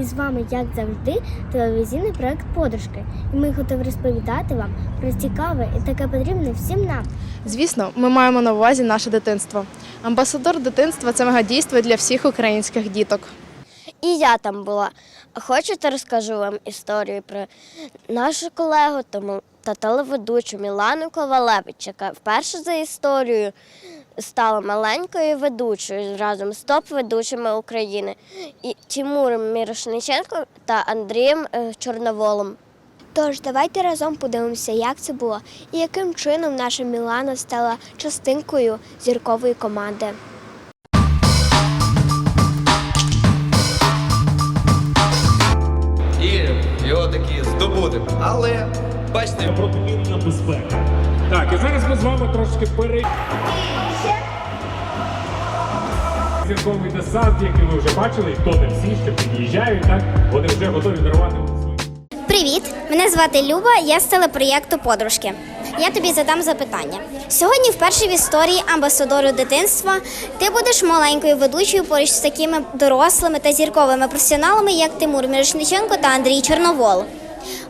І з вами, як завжди, телевізійний проект Подружки. І ми готові розповідати вам про цікаве і таке потрібне всім нам. Звісно, ми маємо на увазі наше дитинство. Амбасадор дитинства це мегадійство для всіх українських діток. І я там була. Хочете, розкажу вам історію про нашу колегу тому- та телеведучу Мілану Ковалевич, яка вперше за історією стала маленькою ведучою разом з топ-ведучими України і Тимуром Мірошниченко та Андрієм е, Чорноволом. Тож давайте разом подивимося, як це було і яким чином наша Мілана стала частинкою зіркової команди. і його такі здобути. Але бачите, протимінна безпека. Так, і зараз ми з вами трошки пере... Зірковий десант, який ви вже бачили, хто не всі ще під'їжджають, так? Вони вже готові дарувати. Привіт! Мене звати Люба, я з телепроєкту Подружки. Я тобі задам запитання. Сьогодні, вперше в історії амбасадору дитинства, ти будеш маленькою ведучою поруч з такими дорослими та зірковими професіоналами, як Тимур Мірошниченко та Андрій Чорновол.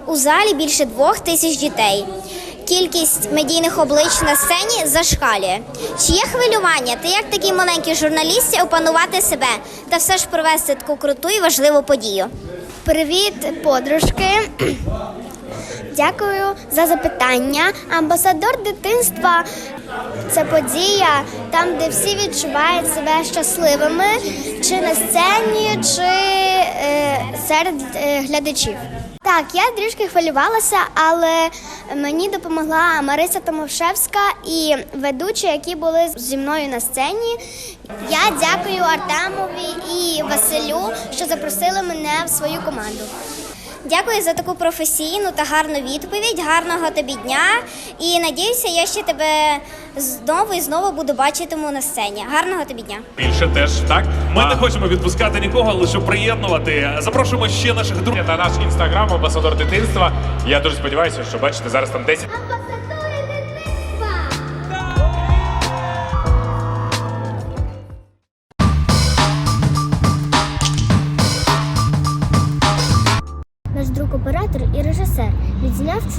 У залі більше двох тисяч дітей. Кількість медійних облич на сцені зашкалює. Чи є хвилювання? Ти як такий маленький журналіст опанувати себе та все ж провести таку круту і важливу подію? Привіт, подружки! Дякую за запитання. Амбасадор дитинства це подія там, де всі відчувають себе щасливими, чи на сцені, чи е, серед е, глядачів. Так, я трішки хвилювалася, але мені допомогла Марися Томовшевська і ведучі, які були зі мною на сцені. Я дякую Артемові і Василю, що запросили мене в свою команду. Дякую за таку професійну та гарну відповідь. Гарного тобі дня. І надіюся, я ще тебе знову і знову буду бачити на сцені. Гарного тобі дня. Більше теж так. Ми не хочемо відпускати нікого, лише приєднувати. Запрошуємо ще наших друзів. Та наш інстаграм, амбасадор дитинства. Я дуже сподіваюся, що бачите, зараз там 10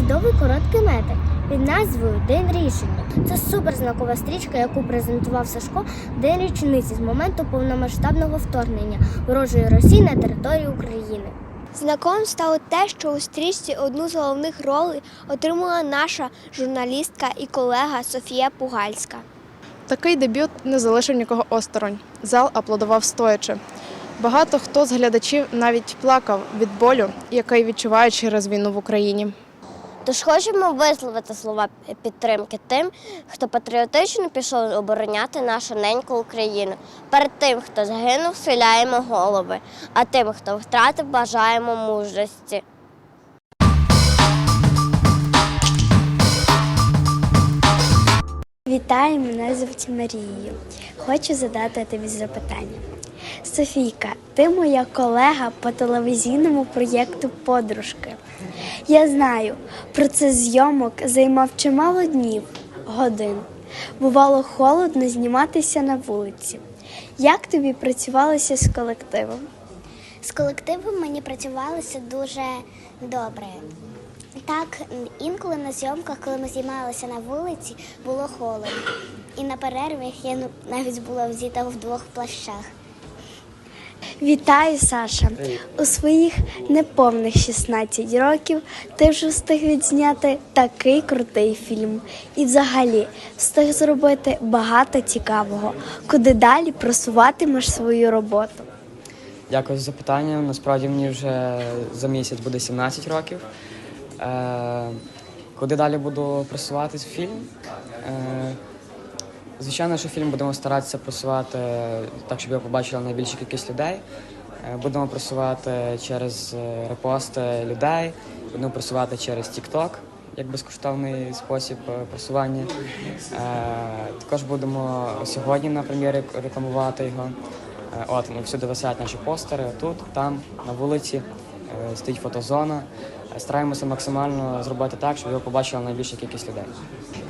чудовий короткий метр під назвою День рішення. Це суперзнакова стрічка, яку презентував Сашко в день річниці з моменту повномасштабного вторгнення ворожої Росії на територію України. Знаком стало те, що у стрічці одну з головних ролей отримала наша журналістка і колега Софія Пугальська. Такий дебют не залишив нікого осторонь. Зал аплодував стоячи. Багато хто з глядачів навіть плакав від болю, який відчувають через війну в Україні. Тож хочемо висловити слова підтримки тим, хто патріотично пішов обороняти нашу неньку Україну. Перед тим, хто загинув, схиляємо голови, а тим, хто втратив, бажаємо мужності. Вітаю, мене звуть Марією. Хочу задати тобі запитання. Софійка, ти моя колега по телевізійному проєкту Подружки. Я знаю, процес зйомок займав чимало днів, годин. Бувало холодно зніматися на вулиці. Як тобі працювалося з колективом? З колективом мені працювалося дуже добре. Так, інколи на зйомках, коли ми знімалися на вулиці, було холодно. І на перервах я ну, навіть була взіта в двох плащах. Вітаю, Саша! У своїх неповних 16 років ти вже встиг відзняти такий крутий фільм. І взагалі встиг зробити багато цікавого, куди далі просуватимеш свою роботу. Дякую за запитання. Насправді мені вже за місяць буде 17 років. Е, куди далі буду просувати фільм? Е, звичайно, що фільм будемо старатися просувати так, щоб його побачила найбільша кількість людей. Е, будемо просувати через е, репости людей, будемо просувати через TikTok як безкоштовний спосіб е, просування. Також будемо сьогодні на прем'єрі рекламувати його. От ну, всюди висять наші постери, тут, там, на вулиці, стоїть фотозона. Стараємося максимально зробити так, щоб його побачила найбільша кількість людей.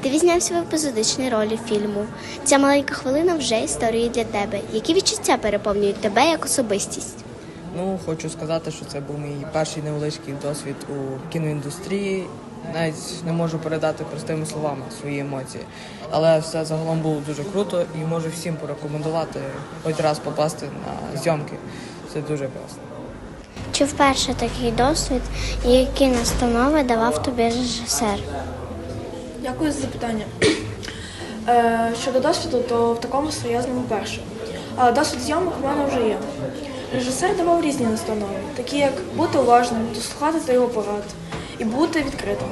Ти відзнявся в епізодичній ролі фільму. Ця маленька хвилина вже історія для тебе. Які відчуття переповнюють тебе як особистість? Ну, хочу сказати, що це був мій перший невеличкий досвід у кіноіндустрії. Навіть не можу передати простими словами свої емоції. Але все загалом було дуже круто і можу всім порекомендувати хоч раз попасти на зйомки. Це дуже класно. Чи вперше такий досвід і які настанови давав тобі режисер? Дякую за запитання. Е, щодо досвіду, то в такому серйозному перше. Але досвід зйомок у мене вже є. Режисер давав різні настанови, такі як бути уважним, дослухати його порад і бути відкритим.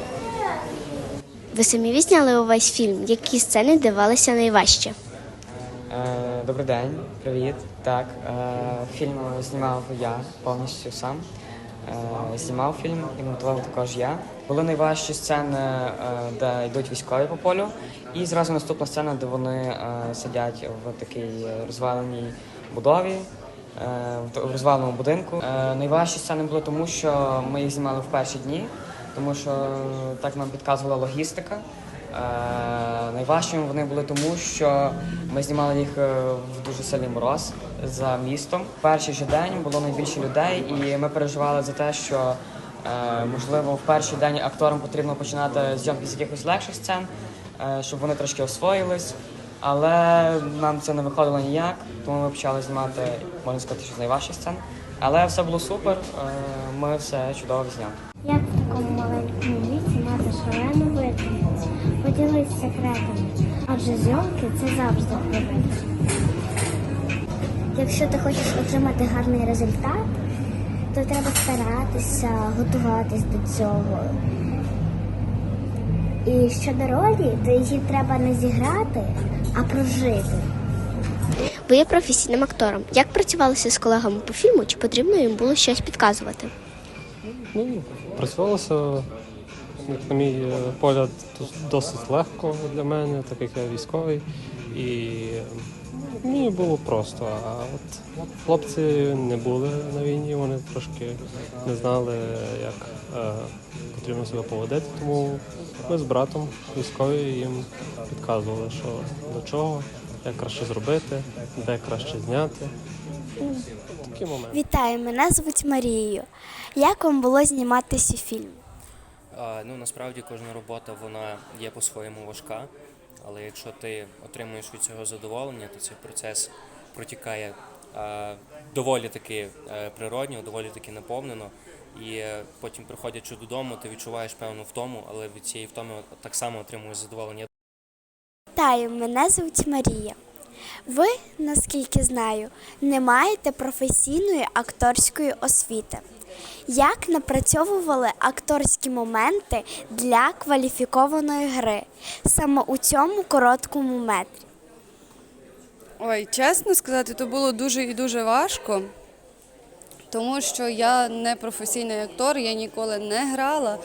Ви самі відзняли увесь фільм. Які сцени дивалися найважче? Е, Добрий день, привіт. Так, е, фільм знімав я повністю сам. Е, Знімав фільм і монтував також я. Були найважчі сцени, е, де йдуть військові по полю, і зразу наступна сцена, де вони е, сидять в такій розваленій будові. в розваленому будинку. Найважчі сцени були тому, що ми їх знімали в перші дні, тому що так нам підказувала логістика. Е, Найважчими вони були тому, що ми знімали їх е, в дуже сильний мороз за містом. Перший же день було найбільше людей, і ми переживали за те, що е, можливо в перший день акторам потрібно починати зйомки з якихось легших сцен, щоб вони трошки освоїлись. Але нам це не виходило ніяк, тому ми почали знімати, можна сказати, що з найважчих сцен. Але все було супер, ми все чудово зняли. Як в такому маленькому Поділись секретами, адже зйомки це завжди прибить. Якщо ти хочеш отримати гарний результат, то треба старатися, готуватись до цього. І щодо ролі, то її треба не зіграти, а прожити. Ви є професійним актором. Як працювалися з колегами по фільму? Чи потрібно їм було щось підказувати? Ну, працювалося, на мій е, погляд, досить легко для мене, так як я військовий. І ну, мені було просто. А от хлопці не були на війні, вони трошки не знали, як е, потрібно себе поводити. Тому ми з братом військові їм підказували, що до чого, як краще зробити, де краще зняти. Ну. Вітаю, мене звуть Марією. Як вам було знімати цей фільм? Ну насправді кожна робота вона є по-своєму важка, але якщо ти отримуєш від цього задоволення, то цей процес протікає доволі таки е, природньо, доволі таки наповнено. І е, потім, приходячи додому, ти відчуваєш певну втому, але від цієї втоми так само отримуєш задоволення. Вітаю, мене звуть Марія. Ви, наскільки знаю, не маєте професійної акторської освіти. Як напрацьовували акторські моменти для кваліфікованої гри саме у цьому короткому метрі? Ой, чесно сказати, то було дуже і дуже важко, тому що я не професійний актор, я ніколи не грала.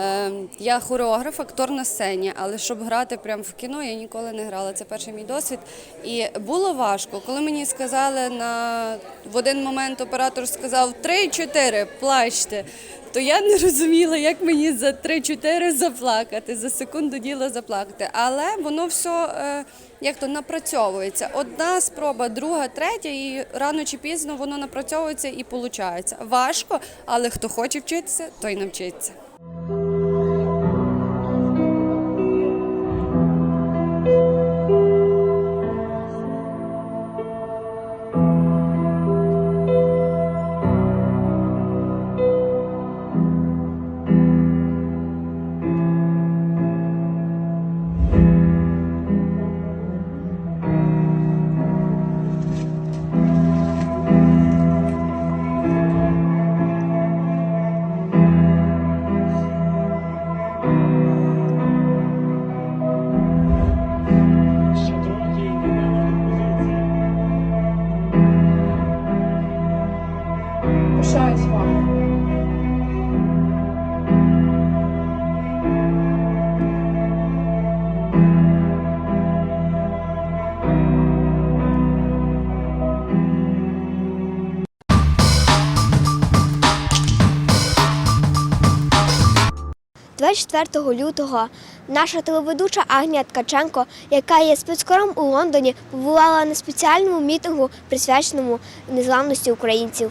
Е, Я хореограф, актор на сцені, але щоб грати прямо в кіно, я ніколи не грала. Це перший мій досвід. І було важко. Коли мені сказали на в один момент оператор сказав 3-4, плачте. То я не розуміла, як мені за 3-4 заплакати, за секунду діла заплакати. Але воно все як то напрацьовується. Одна спроба, друга, третя, і рано чи пізно воно напрацьовується і виходить. Важко, але хто хоче вчитися, той навчиться. Thank you. 4 лютого наша телеведуча Агнія Ткаченко, яка є спецкором у Лондоні, побувала на спеціальному мітингу, присвяченому незламності українців.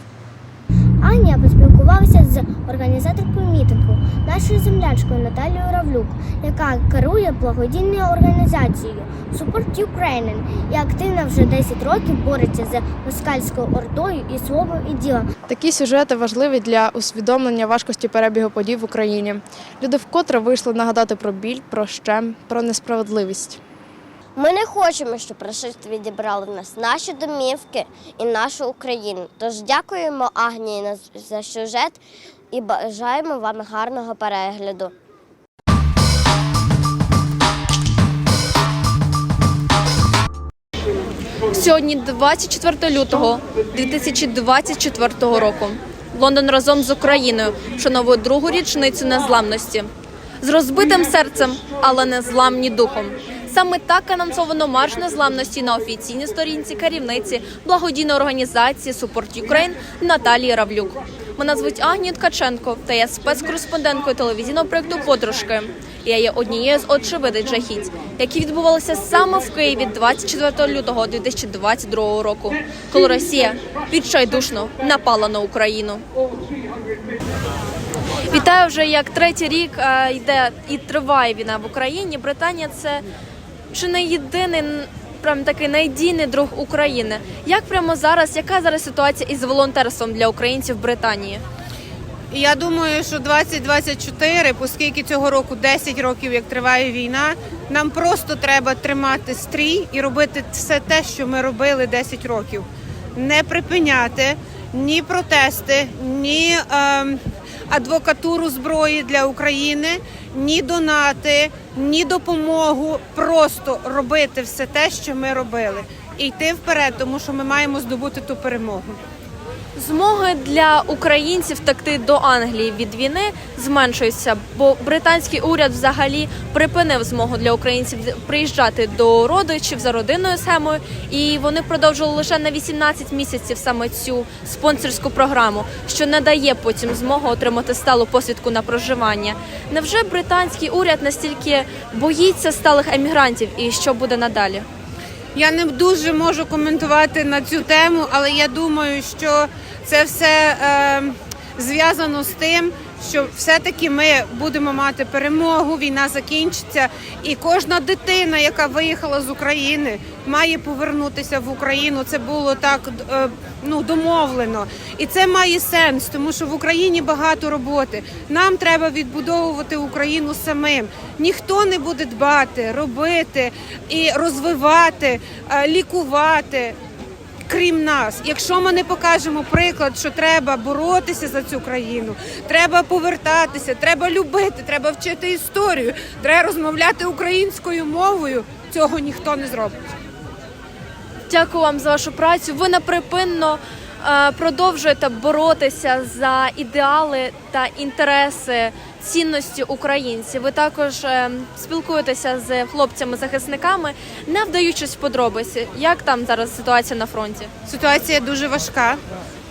Агнія поспілкувалася з організацією організаторкою мітингу, нашою землячкою Наталією Равлюк, яка керує благодійною організацією Support Ukraine і активно вже 10 років бореться з москальською ордою і словом і ділом. Такі сюжети важливі для усвідомлення важкості перебігу подій в Україні. Люди вкотре вийшли нагадати про біль, про щем, про несправедливість. Ми не хочемо, щоб рашисти відібрали в нас наші домівки і нашу Україну. Тож дякуємо Агнії за сюжет і бажаємо вам гарного перегляду. Сьогодні 24 лютого 2024 року. Лондон разом з Україною вшановує другу річницю незламності з розбитим серцем, але незламні духом. Саме так анонсовано марш незламності на офіційній сторінці керівниці благодійної організації Support Ukraine Наталії Равлюк. Мене звуть Агнія Ткаченко та я спецкореспонденткою телевізійного проєкту Подружки. Я є однією з очевидних жахіть, які відбувалися саме в Києві 24 лютого 2022 року, коли Росія відчайдушно напала на Україну. Вітаю вже як третій рік е, йде і триває війна в Україні. Британія це чи не єдиний прям такий надійний друг України. Як прямо зараз, яка зараз ситуація із волонтерством для українців в Британії? Я думаю, що 2024, оскільки цього року 10 років, як триває війна, нам просто треба тримати стрій і робити все те, що ми робили 10 років. Не припиняти ні протести, ні ем, адвокатуру зброї для України, ні донати, ні допомогу. Просто робити все те, що ми робили, і йти вперед, тому що ми маємо здобути ту перемогу. Змоги для українців втекти до Англії від війни зменшуються, бо британський уряд взагалі припинив змогу для українців приїжджати до родичів за родинною схемою, і вони продовжили лише на 18 місяців саме цю спонсорську програму, що не дає потім змогу отримати сталу посвідку на проживання. Невже британський уряд настільки боїться сталих емігрантів, і що буде надалі? Я не дуже можу коментувати на цю тему, але я думаю, що це все е, зв'язано з тим, що все-таки ми будемо мати перемогу, війна закінчиться, і кожна дитина, яка виїхала з України, має повернутися в Україну. Це було так е, ну, домовлено. І це має сенс, тому що в Україні багато роботи. Нам треба відбудовувати Україну самим. Ніхто не буде дбати, робити і розвивати, е, лікувати. Крім нас, якщо ми не покажемо приклад, що треба боротися за цю країну, треба повертатися, треба любити, треба вчити історію, треба розмовляти українською мовою. Цього ніхто не зробить. Дякую вам за вашу працю. Ви неприпинно е, продовжуєте боротися за ідеали та інтереси цінності українців. Ви також е, спілкуєтеся з хлопцями-захисниками, не вдаючись в подробиці. Як там зараз ситуація на фронті? Ситуація дуже важка.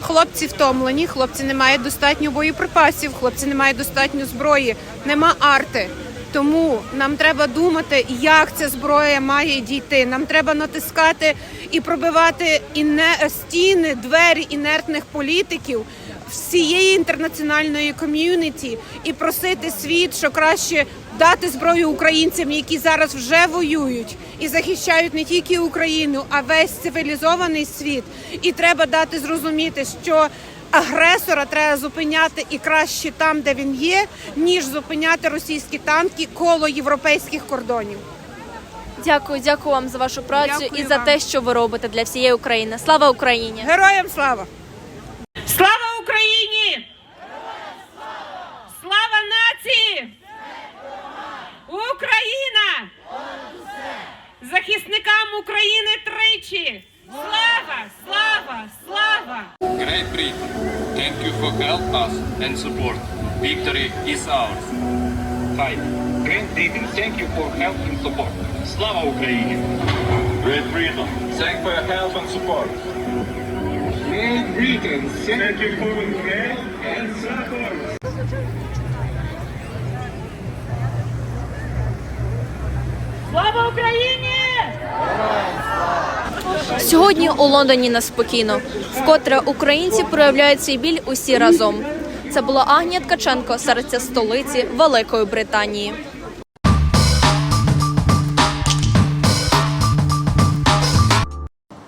Хлопці втомлені, хлопці не мають достатньо боєприпасів, хлопці не мають достатньо зброї, нема арти. Тому нам треба думати, як ця зброя має дійти. Нам треба натискати і пробивати іне... стіни, двері інертних політиків всієї інтернаціональної ком'юніті і просити світ, що краще дати зброю українцям, які зараз вже воюють і захищають не тільки Україну, а весь цивілізований світ. І треба дати зрозуміти, що агресора треба зупиняти і краще там, де він є, ніж зупиняти російські танки коло європейських кордонів. Дякую, дякую вам за вашу працю Дякую і за вам. те, що ви робите для всієї України. Слава Україні! Героям слава! Слава Україні! Слава нації! Україна! Захисникам України тричі! Слава! Слава! Слава! Great Britain, thank you for help us and support. Victory is ours. Hi. Great Britain, thank you for help and support. Слава Україні! Great Britain, thank you for your help and support. Great Britain, thank you for help and support. Слава Україні! Сьогодні у Лондоні неспокійно. Вкотре українці проявляють свій біль усі разом. Це була Агнія Ткаченко, серця столиці Великої Британії.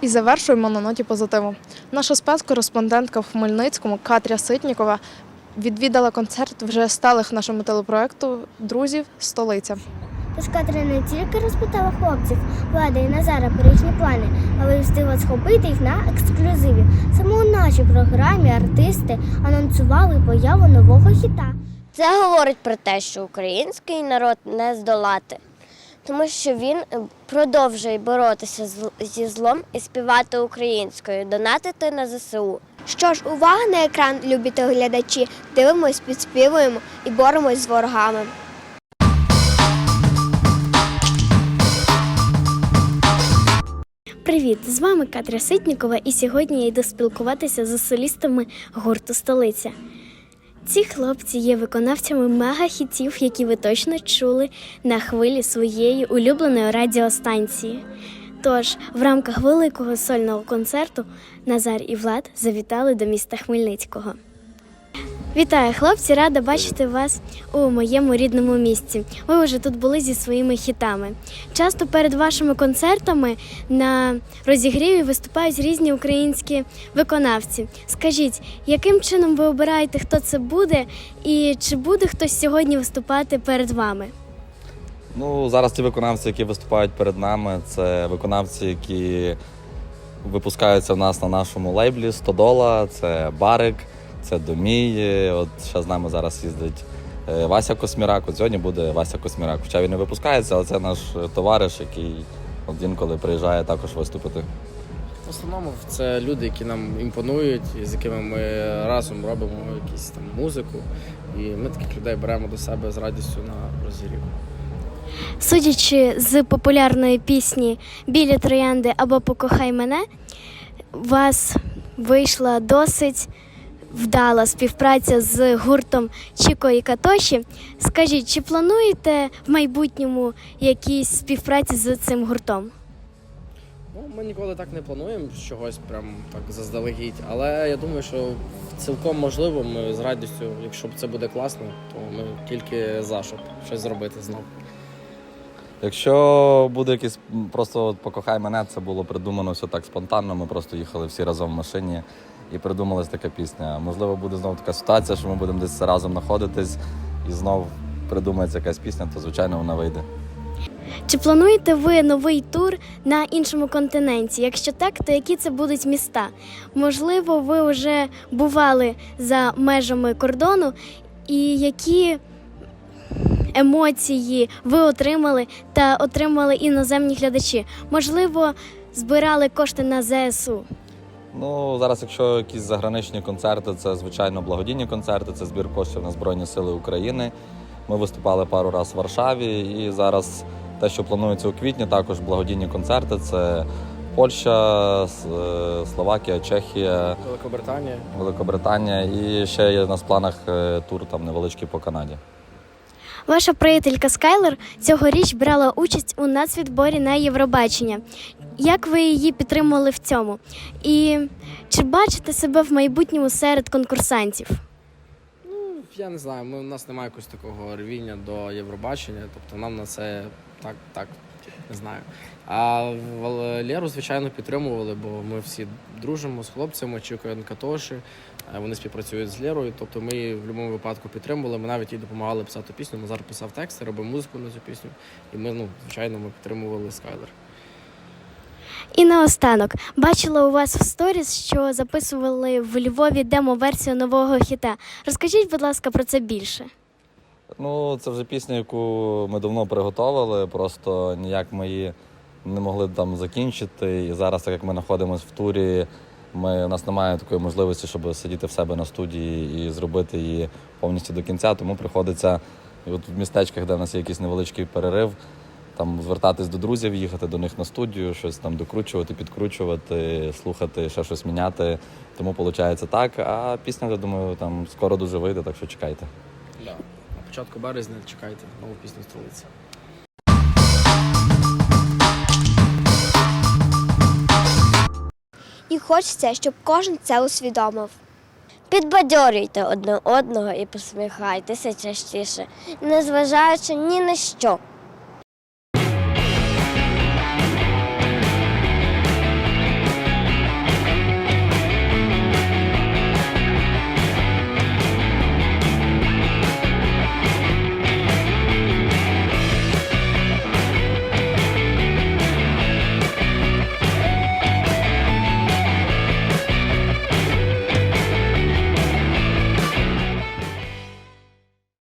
І завершуємо на ноті позитиву. Наша спецкореспондентка в Хмельницькому Катря Ситнікова відвідала концерт вже сталих нашому телепроекту Друзів Столиця. Тож Катерина не тільки розпитала хлопців, Влада і Назара про їхні плани, але й встигла схопити їх на ексклюзиві. Саме у нашій програмі артисти анонсували появу нового хіта. Це говорить про те, що український народ не здолати, тому що він продовжує боротися зі злом і співати українською, донатити на ЗСУ. Що ж, увага на екран, любі телеглядачі. Дивимось, підспівуємо і боремось з ворогами. Привіт! З вами Катря Ситнікова, і сьогодні я йду спілкуватися з солістами гурту Столиця. Ці хлопці є виконавцями мега-хітів, які ви точно чули на хвилі своєї улюбленої радіостанції. Тож, в рамках великого сольного концерту Назар і Влад завітали до міста Хмельницького. Вітаю, хлопці! Рада бачити вас у моєму рідному місті. Ви вже тут були зі своїми хітами. Часто перед вашими концертами на розігріві виступають різні українські виконавці. Скажіть, яким чином ви обираєте, хто це буде, і чи буде хтось сьогодні виступати перед вами? Ну, зараз ті виконавці, які виступають перед нами, це виконавці, які випускаються в нас на нашому лейблі Стодола, це Барик, це Домій. От ще з нами зараз їздить е, Вася Космірак. От сьогодні буде Вася Космірак. Хоча він не випускається, але це наш е, товариш, який от інколи приїжджає також виступити. В основному це люди, які нам імпонують, і з якими ми разом робимо якусь там музику. І ми таких людей беремо до себе з радістю на розігрів. Судячи з популярної пісні Білі троянди або Покохай мене, у вас вийшла досить вдала співпраця з гуртом Чіко і Катоші. Скажіть, чи плануєте в майбутньому якісь співпраці з цим гуртом? Ну, ми ніколи так не плануємо чогось прям так заздалегідь, але я думаю, що цілком можливо, ми з радістю, якщо це буде класно, то ми тільки за, щоб щось зробити знову. Якщо буде якийсь просто от покохай мене, це було придумано все так спонтанно. Ми просто їхали всі разом в машині і придумалась така пісня. Можливо, буде знову така ситуація, що ми будемо десь разом знаходитись і знов придумається якась пісня, то звичайно вона вийде. Чи плануєте ви новий тур на іншому континенті? Якщо так, то які це будуть міста? Можливо, ви вже бували за межами кордону, і які емоції ви отримали та отримали іноземні глядачі? Можливо, збирали кошти на ЗСУ? Ну зараз, якщо якісь заграничні концерти, це звичайно благодійні концерти, це збір коштів на Збройні Сили України. Ми виступали пару разів в Варшаві, і зараз те, що планується у квітні, також благодійні концерти. Це Польща, е, Словакія, Чехія, Великобританія. Великобританія і ще є у нас в планах е, тур там невеличкий по Канаді. Ваша приятелька Скайлер цьогоріч брала участь у нацвідборі на Євробачення. Як ви її підтримували в цьому? І чи бачите себе в майбутньому серед конкурсантів? Ну, Я не знаю, ми, у нас немає якогось такого ревіння до Євробачення, тобто нам на це так, так, не знаю. А Леру, звичайно, підтримували, бо ми всі дружимо з хлопцями, чекаємо Катоші, е, вони співпрацюють з Лерою, тобто ми її в будь-якому випадку підтримували. Ми навіть їй допомагали писати пісню. Назар писав тексти, робив музику на цю пісню. І ми, ну, звичайно, ми підтримували Скайлер. І наостанок бачила у вас в сторіс, що записували в Львові демо-версію нового хіта. Розкажіть, будь ласка, про це більше. Ну, це вже пісня, яку ми давно приготували, просто ніяк ми її не могли там закінчити. І зараз, так як ми знаходимося в турі, ми, у нас немає такої можливості, щоб сидіти в себе на студії і зробити її повністю до кінця. Тому приходиться і от в містечках, де в нас є якийсь невеличкий перерив, там звертатись до друзів, їхати до них на студію, щось там докручувати, підкручувати, слухати, ще щось міняти. Тому виходить так. А пісня, я думаю, там скоро дуже вийде, так що чекайте. Да. На початку березня чекайте нову пісню столиці. І хочеться, щоб кожен це усвідомив. Підбадьорюйте одне одного і посміхайтеся частіше, незважаючи ні на що.